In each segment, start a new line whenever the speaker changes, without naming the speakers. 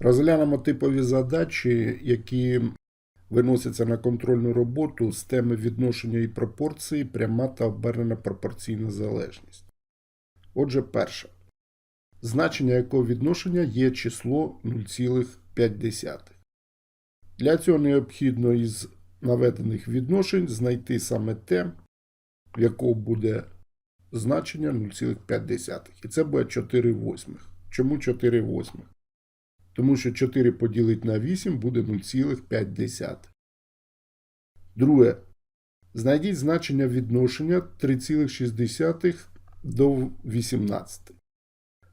Розглянемо типові задачі, які виносяться на контрольну роботу з теми відношення і пропорції, пряма та обернена пропорційна залежність. Отже, перше. Значення якого відношення є число 0,5. Для цього необхідно із наведених відношень знайти саме те, в якого буде значення 0,5. І це буде 4 восьмих. Чому 4 восьмих? Тому що 4 поділити на 8 буде 0,5. Друге. Знайдіть значення відношення 3,6 до 18.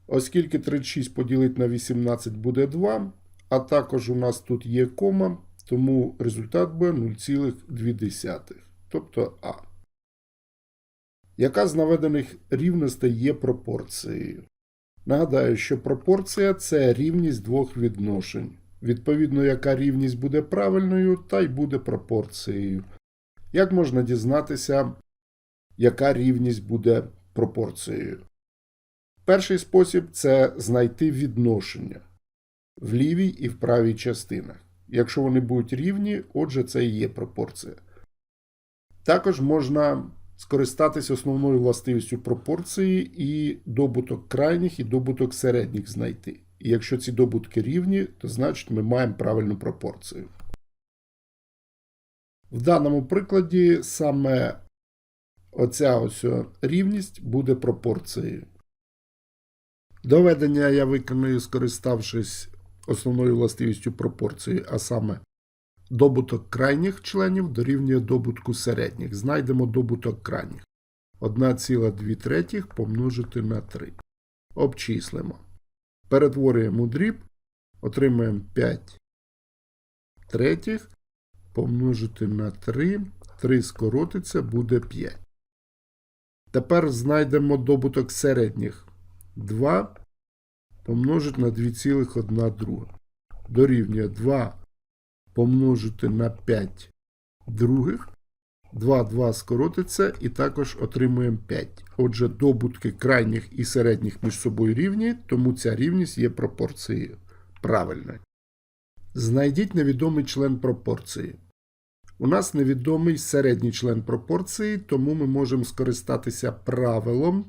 Оскільки 36 поділити на 18 буде 2, а також у нас тут є кома, тому результат буде 0,2, тобто А. Яка з наведених рівностей є пропорцією? Нагадаю, що пропорція це рівність двох відношень. Відповідно, яка рівність буде правильною, та й буде пропорцією. Як можна дізнатися, яка рівність буде пропорцією? Перший спосіб це знайти відношення в лівій і в правій частинах. Якщо вони будуть рівні, отже, це і є пропорція. Також можна скористатись основною властивістю пропорції і добуток крайніх і добуток середніх знайти. І якщо ці добутки рівні, то значить ми маємо правильну пропорцію. В даному прикладі саме оця ось рівність буде пропорцією. Доведення я виконую, скориставшись основною властивістю пропорції, а саме добуток крайніх членів дорівнює добутку середніх. Знайдемо добуток крайніх. 1,2 третіх помножити на 3. Обчислимо. Перетворюємо дріб, отримаємо 5 третіх помножити на 3. 3 скоротиться, буде 5. Тепер знайдемо добуток середніх. 2 помножити на 2,1 друга. Дорівнює 2 помножити на 5 других. 2, 2 скоротиться і також отримуємо 5. Отже, добутки крайніх і середніх між собою рівні, тому ця рівність є пропорцією. Правильно. Знайдіть невідомий член пропорції. У нас невідомий середній член пропорції, тому ми можемо скористатися правилом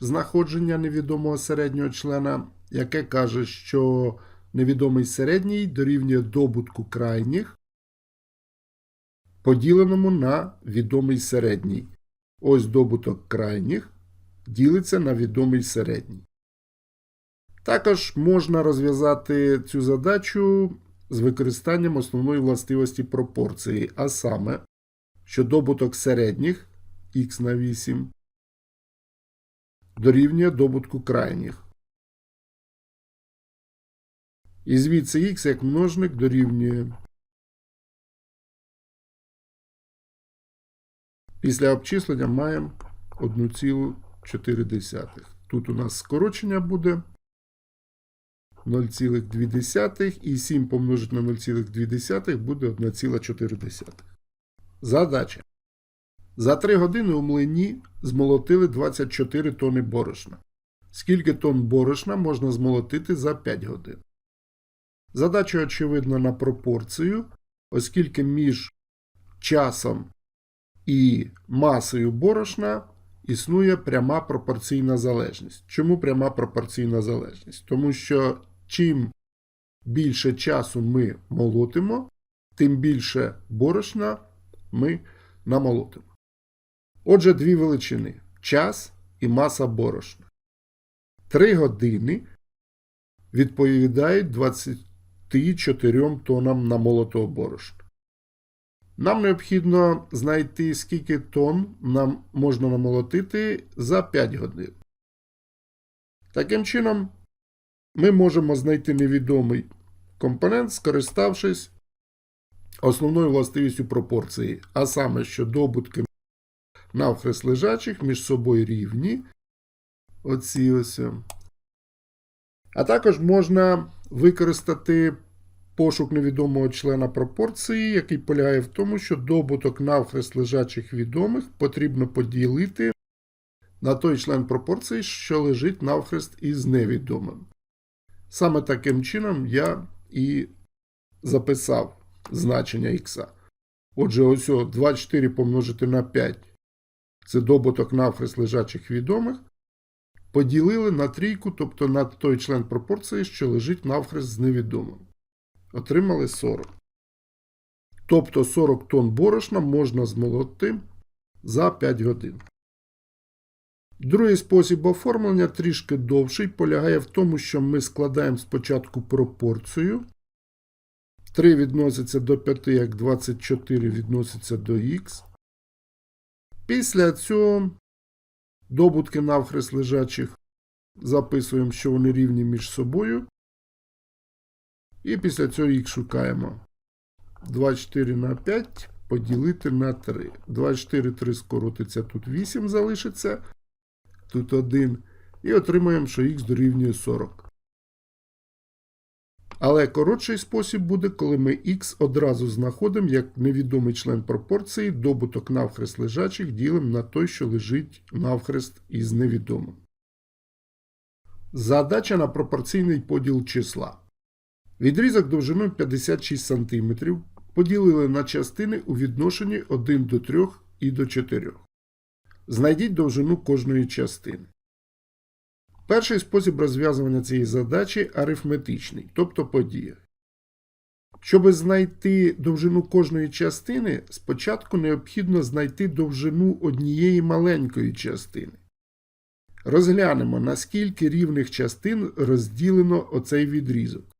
знаходження невідомого середнього члена, яке каже, що невідомий середній дорівнює добутку крайніх, поділеному на відомий середній. Ось добуток крайніх ділиться на відомий середній. Також можна розв'язати цю задачу з використанням основної властивості пропорції, а саме, що добуток середніх х на 8 дорівнює добутку крайніх. І звідси х як множник дорівнює. Після обчислення маємо 1,4. Тут у нас скорочення буде 0,2 і 7 помножити на 0,2 буде 1,4. Задача. За 3 години у млині змолотили 24 тони борошна. Скільки тонн борошна можна змолотити за 5 годин? Задача очевидна на пропорцію, оскільки між часом і масою борошна існує пряма пропорційна залежність. Чому пряма пропорційна залежність? Тому що чим більше часу ми молотимо, тим більше борошна ми намолотимо. Отже, дві величини час і маса борошна. 3 години відповідають 24 тонам намолотого борошна. Нам необхідно знайти, скільки тонн нам можна намолотити за 5 годин. Таким чином, ми можемо знайти невідомий компонент, скориставшись основною властивістю пропорції, а саме, що добутки навхрест лежачих між собою рівні. Оці ось. А також можна використати пошук невідомого члена пропорції, який полягає в тому, що добуток навхрест лежачих відомих потрібно поділити на той член пропорції, що лежить навхрест із невідомим. Саме таким чином я і записав значення х. Отже, ось о, 24 помножити на 5 це добуток навхрест лежачих відомих. Поділили на трійку, тобто на той член пропорції, що лежить навхрест з невідомим. Отримали 40. Тобто 40 тонн борошна можна змолоти за 5 годин. Другий спосіб оформлення трішки довший, полягає в тому, що ми складаємо спочатку пропорцію. 3 відноситься до 5, як 24 відноситься до х. Після цього добутки навхрест лежачих записуємо, що вони рівні між собою. І після цього їх шукаємо. 24 на 5 поділити на 3. 24 3 скоротиться, тут 8 залишиться, тут 1. І отримаємо, що х дорівнює 40. Але коротший спосіб буде, коли ми х одразу знаходимо як невідомий член пропорції, добуток навхрест лежачих ділимо на той, що лежить навхрест із невідомим. Задача на пропорційний поділ числа. Відрізок довжиною 56 см поділили на частини у відношенні 1 до 3 і до 4. Знайдіть довжину кожної частини. Перший спосіб розв'язування цієї задачі арифметичний, тобто подія. Щоб знайти довжину кожної частини, спочатку необхідно знайти довжину однієї маленької частини. Розглянемо, наскільки рівних частин розділено оцей відрізок.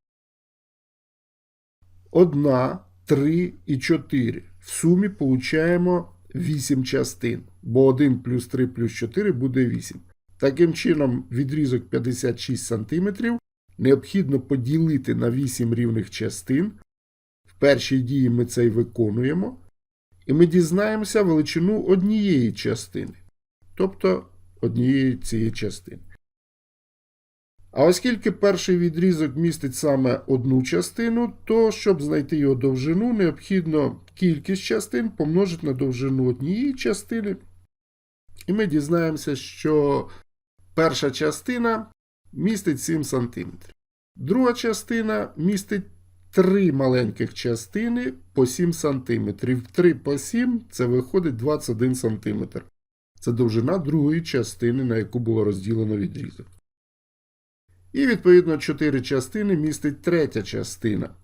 1, 3 і 4. В сумі получаємо 8 частин, бо 1 плюс 3 плюс 4 буде 8. Таким чином, відрізок 56 см необхідно поділити на 8 рівних частин. В першій дії ми це й виконуємо. І ми дізнаємося величину однієї частини, тобто однієї цієї частини. А оскільки перший відрізок містить саме одну частину, то щоб знайти його довжину, необхідно кількість частин помножити на довжину однієї частини. І ми дізнаємося, що перша частина містить 7 см. Друга частина містить 3 маленьких частини по 7 см. 3 по 7 це виходить 21 см. Це довжина другої частини, на яку було розділено відрізок. І, відповідно, 4 частини містить третя частина.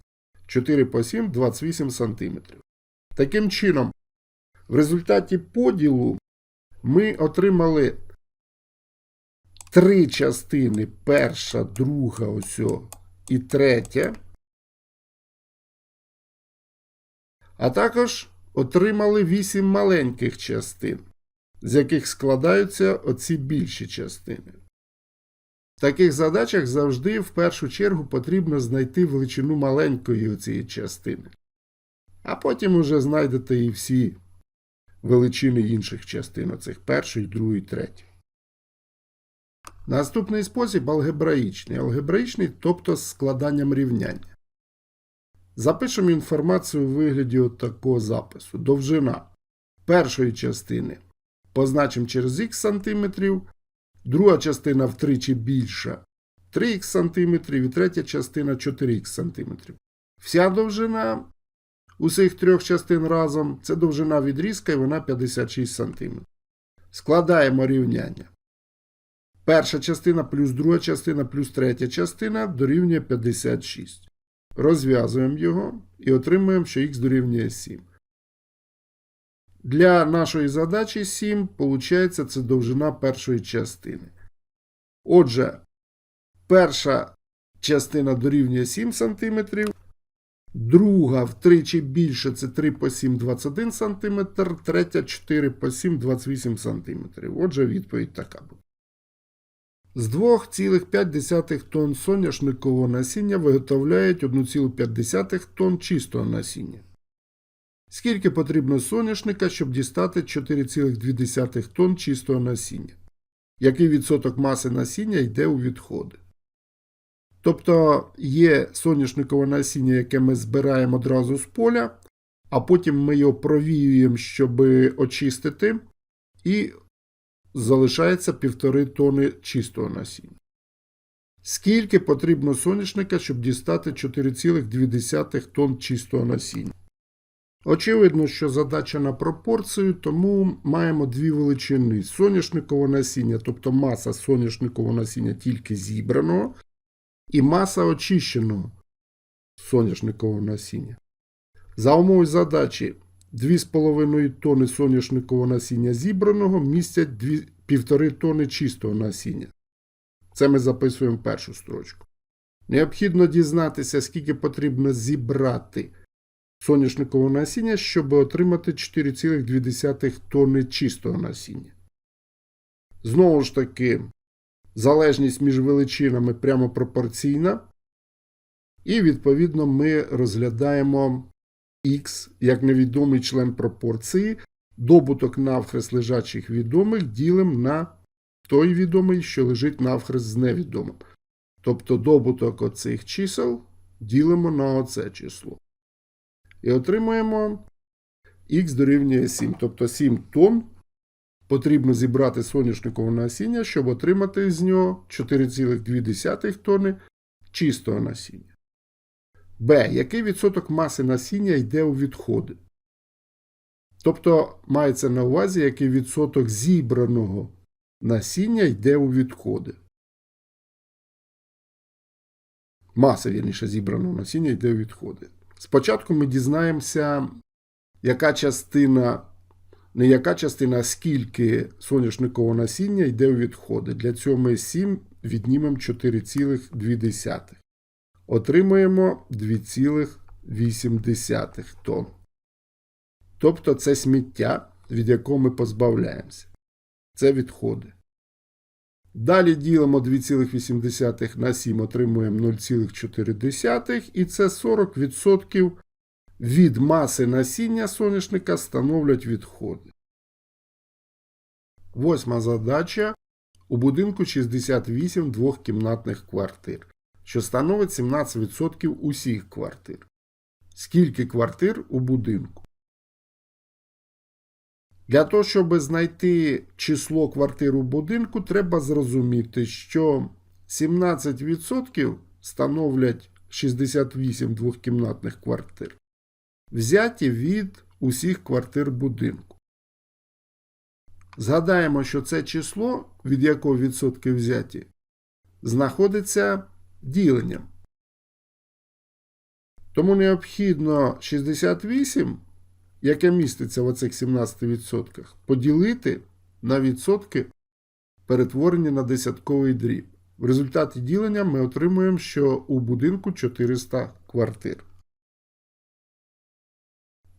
4 по 7 28 см. Таким чином, в результаті поділу ми отримали три частини: перша, друга, ось і третя. А також отримали 8 маленьких частин, з яких складаються оці більші частини. В таких задачах завжди в першу чергу потрібно знайти величину маленької цієї частини. А потім уже знайдете і всі величини інших частин, оцих першої, другої, третьої. Наступний спосіб алгебраїчний. Алгебраїчний, тобто з складанням рівняння. Запишемо інформацію у вигляді от такого запису. Довжина першої частини позначимо через х сантиметрів, друга частина втричі більша 3х см і третя частина 4х см. Вся довжина усіх трьох частин разом це довжина відрізка і вона 56 см. Складаємо рівняння. Перша частина плюс друга частина плюс третя частина дорівнює 56. Розв'язуємо його і отримуємо, що х дорівнює 7. Для нашої задачі 7, виходить, це довжина першої частини. Отже, перша частина дорівнює 7 см, друга втричі більше це 3 по 7 21 см, третя 4 по 7 28 см. Отже, відповідь така буде. З 2,5 тонн соняшникового насіння виготовляють 1,5 тонн чистого насіння. Скільки потрібно соняшника, щоб дістати 4,2 тонн чистого насіння? Який відсоток маси насіння йде у відходи? Тобто є соняшникове насіння, яке ми збираємо одразу з поля, а потім ми його провіюємо, щоб очистити, і залишається 1,5 тонни чистого насіння. Скільки потрібно соняшника, щоб дістати 4,2 тонн чистого насіння? Очевидно, що задача на пропорцію, тому маємо дві величини: соняшникове насіння, тобто маса соняшникового насіння тільки зібраного, і маса очищеного соняшникового насіння. За умови задачі 2,5 тонни соняшникового насіння зібраного містять 1,5 тонни чистого насіння. Це ми записуємо в першу строчку. Необхідно дізнатися, скільки потрібно зібрати соняшникового насіння, щоб отримати 4,2 тонни чистого насіння. Знову ж таки, залежність між величинами прямо пропорційна. І, відповідно, ми розглядаємо х як невідомий член пропорції, добуток навхрест лежачих відомих ділимо на той відомий, що лежить навхрест з невідомим. Тобто добуток оцих чисел ділимо на оце число. І отримуємо х дорівнює 7. Тобто 7 тонн потрібно зібрати соняшникового насіння, щоб отримати з нього 4,2 тонни чистого насіння. Б. Який відсоток маси насіння йде у відходи? Тобто мається на увазі, який відсоток зібраного насіння йде у відходи. Маса, вірніше, зібраного насіння йде у відходи. Спочатку ми дізнаємося, яка частина, не яка частина, а скільки соняшникового насіння йде у відходи. Для цього ми 7 віднімемо 4,2. Отримуємо 2,8 тонн. Тобто це сміття, від якого ми позбавляємося. Це відходи. Далі ділимо 2,8 на 7, отримуємо 0,4, і це 40% від маси насіння соняшника становлять відходи. Восьма задача. У будинку 68 двохкімнатних квартир, що становить 17% усіх квартир. Скільки квартир у будинку? Для того, щоб знайти число квартир у будинку, треба зрозуміти, що 17% становлять 68 двохкімнатних квартир, взяті від усіх квартир будинку. Згадаємо, що це число, від якого відсотки взяті, знаходиться діленням. Тому необхідно 68 яке міститься в оцих 17%, поділити на відсотки, перетворені на десятковий дріб. В результаті ділення ми отримуємо, що у будинку 400 квартир.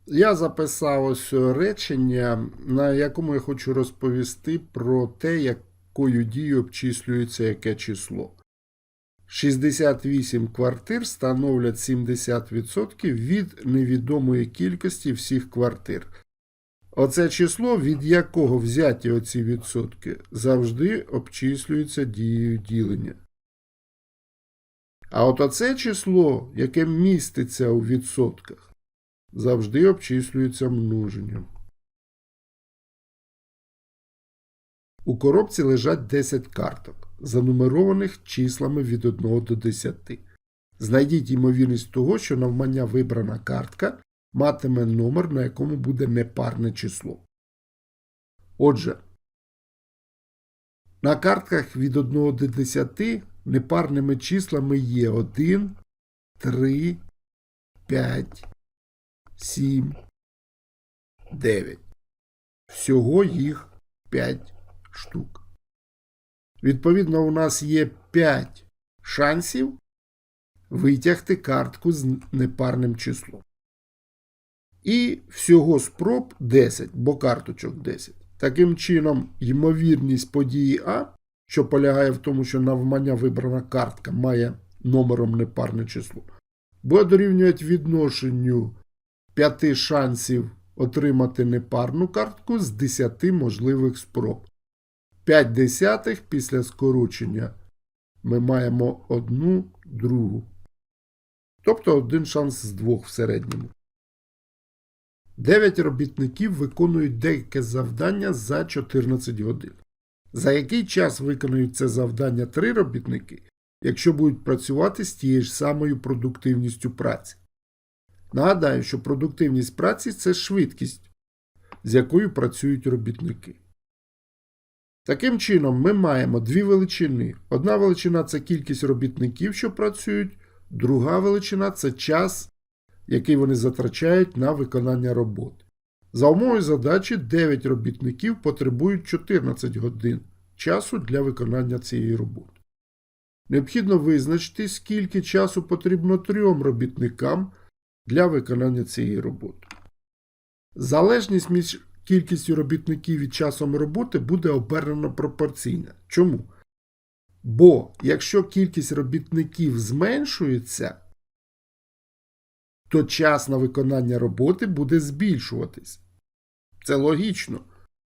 Я записав ось речення, на якому я хочу розповісти про те, якою дією обчислюється яке число. 68 квартир становлять 70% від невідомої кількості всіх квартир. Оце число, від якого взяті оці відсотки, завжди обчислюється дією ділення. А от оце число, яке міститься у відсотках, завжди обчислюється множенням. У коробці лежать 10 карток занумерованих числами від 1 до 10. Знайдіть ймовірність того, що навмання вибрана картка матиме номер, на якому буде непарне число. Отже, на картках від 1 до 10 непарними числами є 1, 3, 5, 7, 9. Всього їх 5 штук. Відповідно, у нас є 5 шансів витягти картку з непарним числом. І всього спроб 10, бо карточок 10. Таким чином, ймовірність події А, що полягає в тому, що навмання вибрана картка має номером непарне число, буде дорівнювати відношенню 5 шансів отримати непарну картку з 10 можливих спроб. 5 десятих після скорочення ми маємо одну другу. Тобто один шанс з двох в середньому. 9 робітників виконують деяке завдання за 14 годин. За який час виконують це завдання 3 робітники якщо будуть працювати з тією ж самою продуктивністю праці. Нагадаю, що продуктивність праці це швидкість, з якою працюють робітники. Таким чином, ми маємо дві величини. Одна величина це кількість робітників, що працюють, друга величина це час, який вони затрачають на виконання роботи. За умовою задачі 9 робітників потребують 14 годин часу для виконання цієї роботи. Необхідно визначити, скільки часу потрібно трьом робітникам для виконання цієї роботи. Залежність між кількістю робітників і часом роботи буде обернено пропорційна. Чому? Бо якщо кількість робітників зменшується, то час на виконання роботи буде збільшуватись. Це логічно.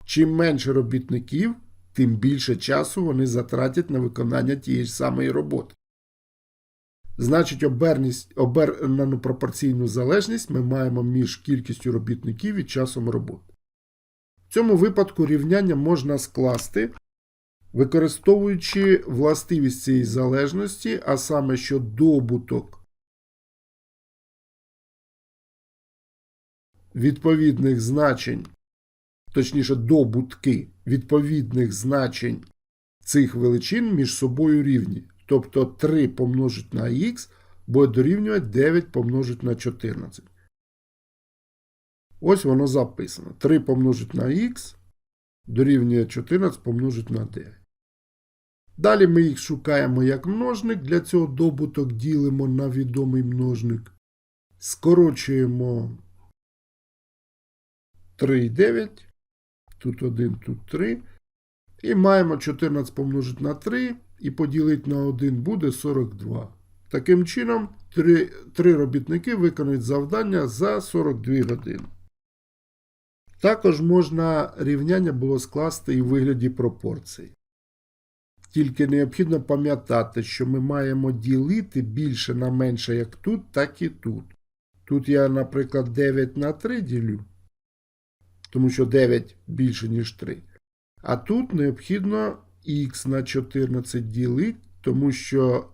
Чим менше робітників, тим більше часу вони затратять на виконання тієї ж самої роботи. Значить, оберність, обернену пропорційну залежність ми маємо між кількістю робітників і часом роботи. В цьому випадку рівняння можна скласти, використовуючи властивість цієї залежності, а саме, що добуток відповідних значень, точніше, добутки відповідних значень цих величин між собою рівні. Тобто 3 помножить на х буде дорівнювати 9 помножить на 14. Ось воно записано. 3 помножить на х дорівнює 14 помножить на 9. Далі ми їх шукаємо як множник. Для цього добуток ділимо на відомий множник. Скорочуємо 3 і 9. Тут 1, тут 3. І маємо 14 помножити на 3 і поділити на 1 буде 42. Таким чином, 3, 3 робітники виконують завдання за 42 години. Також можна рівняння було скласти і в вигляді пропорцій. Тільки необхідно пам'ятати, що ми маємо ділити більше на менше як тут, так і тут. Тут я, наприклад, 9 на 3 ділю, тому що 9 більше, ніж 3. А тут необхідно х на 14 ділити, тому що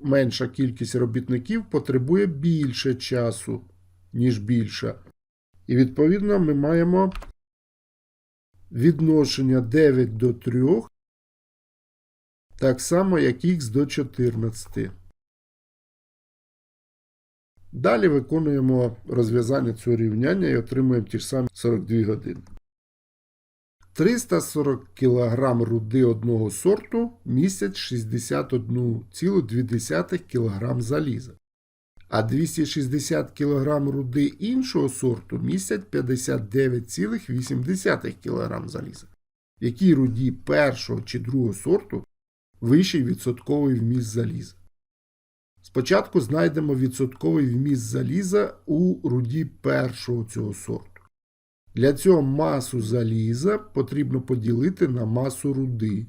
менша кількість робітників потребує більше часу, ніж більша. І відповідно ми маємо відношення 9 до 3, так само, як х до 14. Далі виконуємо розв'язання цього рівняння і отримуємо ті ж самі 42 години. 340 кг руди одного сорту містять 61,2 кг заліза, а 260 кг руди іншого сорту містять 59,8 кг заліза. В якій руді першого чи другого сорту вищий відсотковий вміст заліза. Спочатку знайдемо відсотковий вміст заліза у руді першого цього сорту. Для цього масу заліза потрібно поділити на масу руди.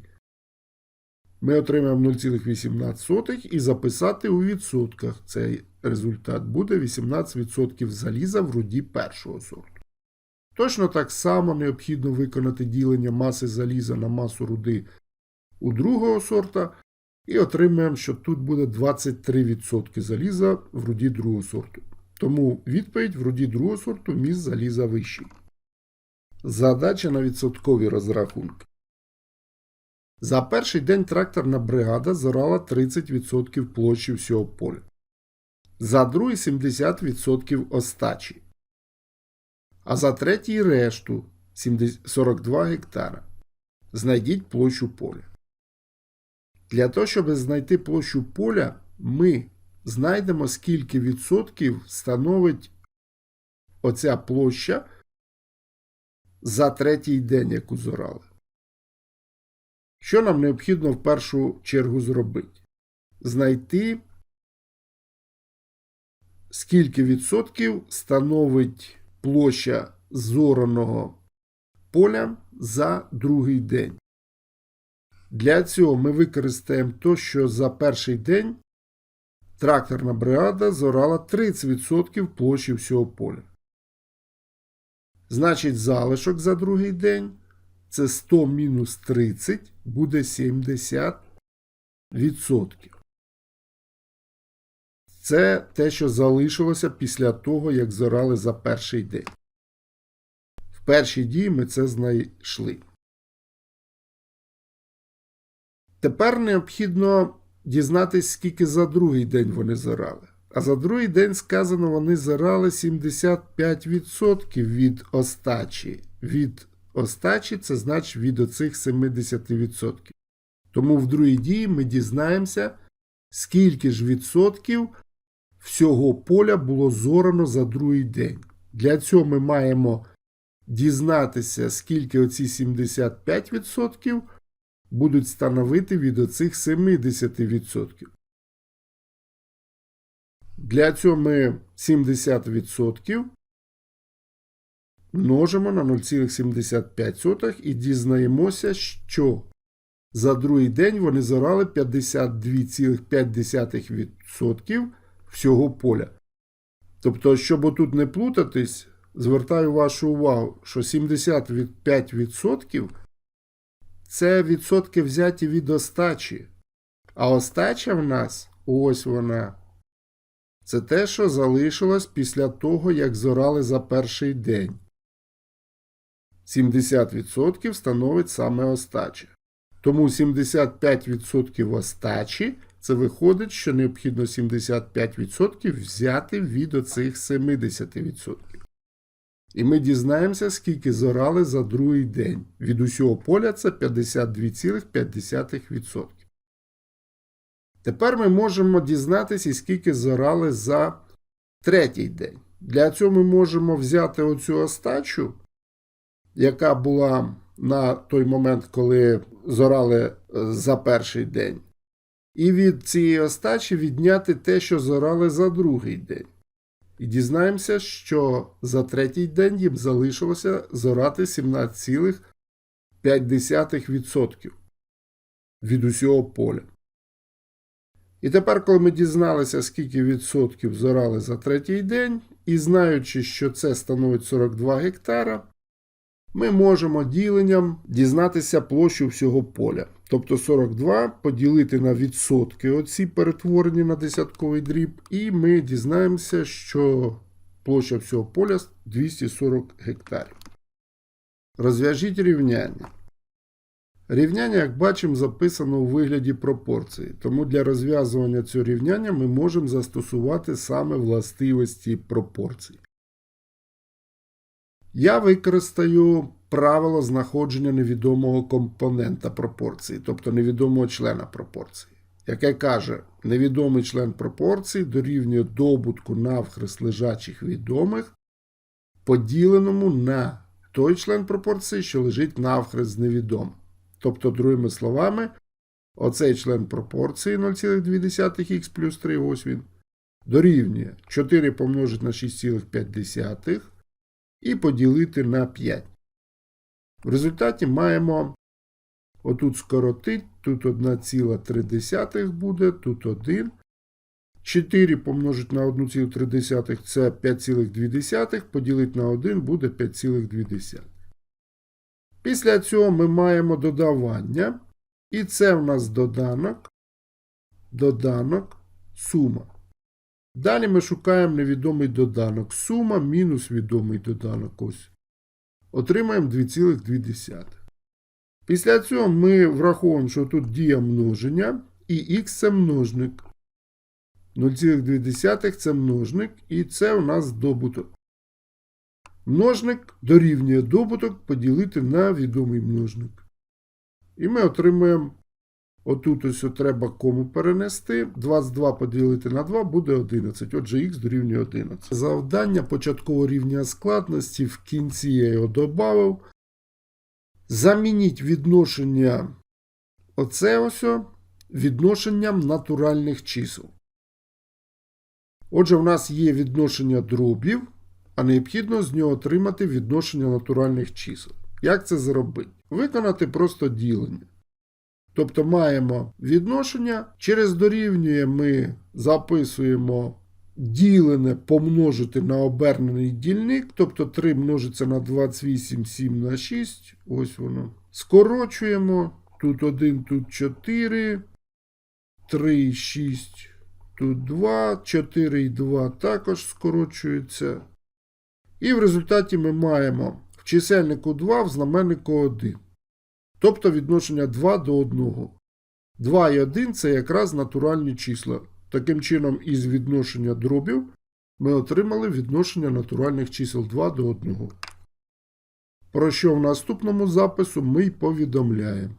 Ми отримаємо 0,18 і записати у відсотках. Цей результат буде 18% заліза в руді першого сорту. Точно так само необхідно виконати ділення маси заліза на масу руди у другого сорта. І отримаємо, що тут буде 23% заліза в руді другого сорту. Тому відповідь в руді другого сорту міст заліза вищий. Задача на відсоткові розрахунки. За перший день тракторна бригада зорала 30% площі всього поля. За другий 70% остачі. А за третій решту 42 гектара. Знайдіть площу поля. Для того, щоб знайти площу поля, ми знайдемо, скільки відсотків становить оця площа за третій день, яку зорали. Що нам необхідно в першу чергу зробити? Знайти, скільки відсотків становить площа зораного поля за другий день. Для цього ми використаємо то, що за перший день тракторна бригада зорала 30% площі всього поля. Значить, залишок за другий день це 100 мінус 30 буде 70%. Це те, що залишилося після того, як зорали за перший день. В першій дії ми це знайшли. Тепер необхідно дізнатися, скільки за другий день вони зорали. А за другий день сказано, вони зорали 75% від остачі. Від остачі це значить від оцих 70%. Тому в другій дії ми дізнаємося, скільки ж відсотків всього поля було зорано за другий день. Для цього ми маємо дізнатися, скільки оці 75% будуть становити від оцих 70%. Для цього ми 70% множимо на 0,75 і дізнаємося, що за другий день вони зорали 52,5% всього поля. Тобто, щоб отут не плутатись, звертаю вашу увагу, що 75% це відсотки взяті від остачі. А остача в нас, ось вона, це те, що залишилось після того, як зорали за перший день. 70% становить саме остача. Тому 75% остачі це виходить, що необхідно 75% взяти від оцих 70%. І ми дізнаємося, скільки зорали за другий день. Від усього поля це 52,5%. Тепер ми можемо дізнатися, скільки зорали за третій день. Для цього ми можемо взяти оцю остачу, яка була на той момент, коли зорали е, за перший день. І від цієї остачі відняти те, що зорали за другий день. І дізнаємося, що за третій день їм залишилося зорати 17,5% від усього поля. І тепер, коли ми дізналися, скільки відсотків зорали за третій день, і знаючи, що це становить 42 гектара, ми можемо діленням дізнатися площу всього поля. Тобто 42 поділити на відсотки оці перетворені на десятковий дріб, і ми дізнаємося, що площа всього поля 240 гектарів. Розв'яжіть рівняння. Рівняння, як бачимо, записано у вигляді пропорції, тому для розв'язування цього рівняння ми можемо застосувати саме властивості пропорцій. Я використаю правило знаходження невідомого компонента пропорції, тобто невідомого члена пропорції, яке каже, невідомий член пропорції дорівнює добутку навхрест лежачих відомих, поділеному на той член пропорції, що лежить навхрест невідомим. Тобто, другими словами, оцей член пропорції 0,2х плюс 3, ось він, дорівнює 4 помножити на 6,5 і поділити на 5. В результаті маємо отут скоротить, тут 1,3 буде, тут 1. 4 помножити на 1,3 це 5,2, поділити на 1 буде 5,2. Після цього ми маємо додавання. І це в нас доданок, доданок, сума. Далі ми шукаємо невідомий доданок. Сума мінус відомий доданок. Ось. Отримаємо 2,2. Після цього ми враховуємо, що тут дія множення, і х це множник. 0,2 це множник, і це у нас добуток. Множник дорівнює добуток поділити на відомий множник. І ми отримаємо, отут ось треба кому перенести. 22 поділити на 2 буде 11. Отже, х дорівнює 11. Завдання початкового рівня складності в кінці я його додав. Замініть відношення оце ось відношенням натуральних чисел. Отже, в нас є відношення дробів а необхідно з нього отримати відношення натуральних чисел. Як це зробити? Виконати просто ділення. Тобто маємо відношення, через дорівнює ми записуємо ділене помножити на обернений дільник, тобто 3 множиться на 28, 7 на 6. Ось воно. Скорочуємо. Тут 1, тут 4, 3, 6, Тут 2, 4 і 2 також скорочуються. І в результаті ми маємо в чисельнику 2, в знаменнику 1. Тобто відношення 2 до 1. 2 і 1 це якраз натуральні числа. Таким чином, із відношення дробів ми отримали відношення натуральних чисел 2 до 1. Про що в наступному запису ми й повідомляємо.